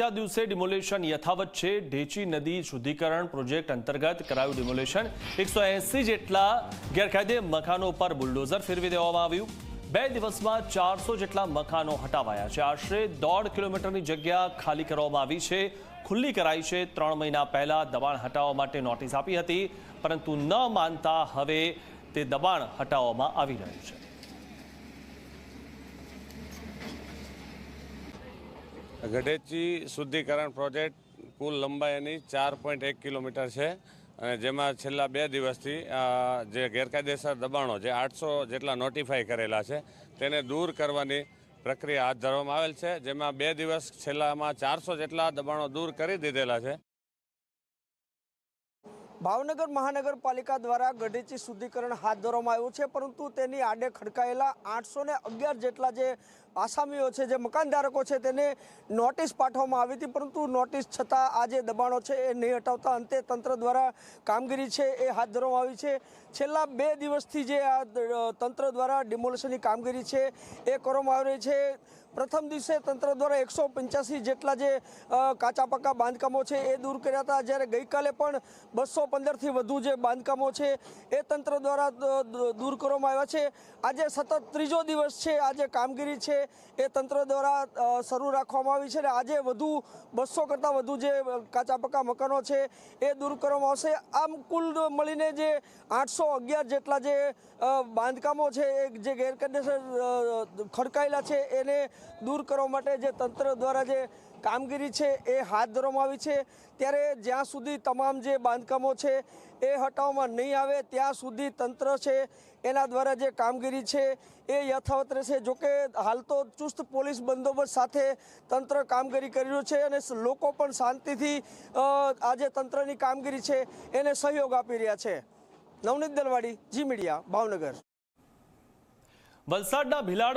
બીજા દિવસે ડિમોલેશન યથાવત છે. ઢેચી નદી શુદ્ધિકરણ પ્રોજેક્ટ અંતર્ગત કરાયું ડિમોલેશન. એકસો જેટલા ગેરકાયદે મકાનો પર બુલડોઝર ફેરવી દેવામાં આવ્યું. બે દિવસમાં ચારસો જેટલા મકાનો હટાવાયા છે. આશરે દોઢ કિલોમીટરની જગ્યા ખાલી કરવામાં આવી છે. ખુલ્લી કરાઈ છે. ત્રણ મહિના પહેલા દબાણ હટાવવા માટે નોટિસ આપી હતી, પરંતુ ન માનતા હવે તે દબાણ હટાવવામાં આવી રહ્યું છે. ગઢેચી શુદ્ધિકરણ પ્રોજેક્ટ કુલ લંબાઈ એની ચાર પોઈન્ટ એક કિલોમીટર છે. અને જેમાં છેલ્લા બે દિવસથી જે ગેરકાયદેસર દબાણો જે આઠસો જેટલા નોટિફાઈ કરેલા છે, તેને દૂર કરવાની પ્રક્રિયા હાથ ધરવામાં આવેલ છે, જેમાં બે દિવસ છેલ્લામાં ચારસો જેટલા દબાણો દૂર કરી દીધેલા છે. ભાવનગર મહાનગરપાલિકા દ્વારા ગઢેચી શુદ્ધિકરણ હાથ ધરવામાં આવ્યું છે, પરંતુ તેની આડે ખડકાયેલા આઠસો અગિયાર જેટલા જે આસામીઓ છે, જે મકાનધારકો છે, તેને નોટિસ પાઠવવામાં આવી હતી, પરંતુ નોટિસ છતાં આ જે દબાણો છે, એ નહીં હટાવતા અંતે તંત્ર દ્વારા કામગીરી છે, એ હાથ ધરવામાં આવી છે. છેલ્લા બે દિવસથી જે આ તંત્ર દ્વારા ડિમોલેશનની કામગીરી છે, એ કરવામાં આવી રહી છે. પ્રથમ દિવસે તંત્ર દ્વારા એકસો પંચ્યાસી જેટલા જે કાચા પાકા બાંધકામો છે, એ દૂર કર્યા હતા. જ્યારે ગઈકાલે પણ બસો પંદરથી વધુ જે બાંધકામો છે, એ તંત્ર દ્વારા દૂર કરવામાં આવ્યા છે. આજે સતત ત્રીજો દિવસ છે, આજે કામગીરી છે એ તંત્ર દ્વારા શરૂ રાખવામાં આવી છે અને આજે વધુ, બસો કરતાં વધુ જે કાચા પક્કા મકાનો છે એ દૂર કરવામાં આવશે. આમ કુલ મળીને જે આઠસો અગિયાર જેટલા જે બાંધકામો છે, એ જે ગેરકાયદેસર ખડકાયેલા છે, એને દૂર કરવા માટે જે તંત્ર દ્વારા જે કામગીરી છે એ હાથ ધરવામાં આવી છે. ત્યારે જ્યાં સુધી તમામ જે બાંધકામો છે એ હટાવવામાં નહીં આવે, ત્યાં સુધી તંત્ર છે એના દ્વારા જે કામગીરી છે એ યથાવત રહેશે. જોકે હાલ તો ચુસ્ત પોલીસ બંદોબસ્ત સાથે તંત્ર કામગીરી કરી રહ્યું છે અને લોકો પણ શાંતિથી આજે તંત્રની કામગીરી છે એને સહયોગ આપી રહ્યા છે. Navneet Dalwadi, Zee Media, Bhavnagar. વલસાડના ભિલાડ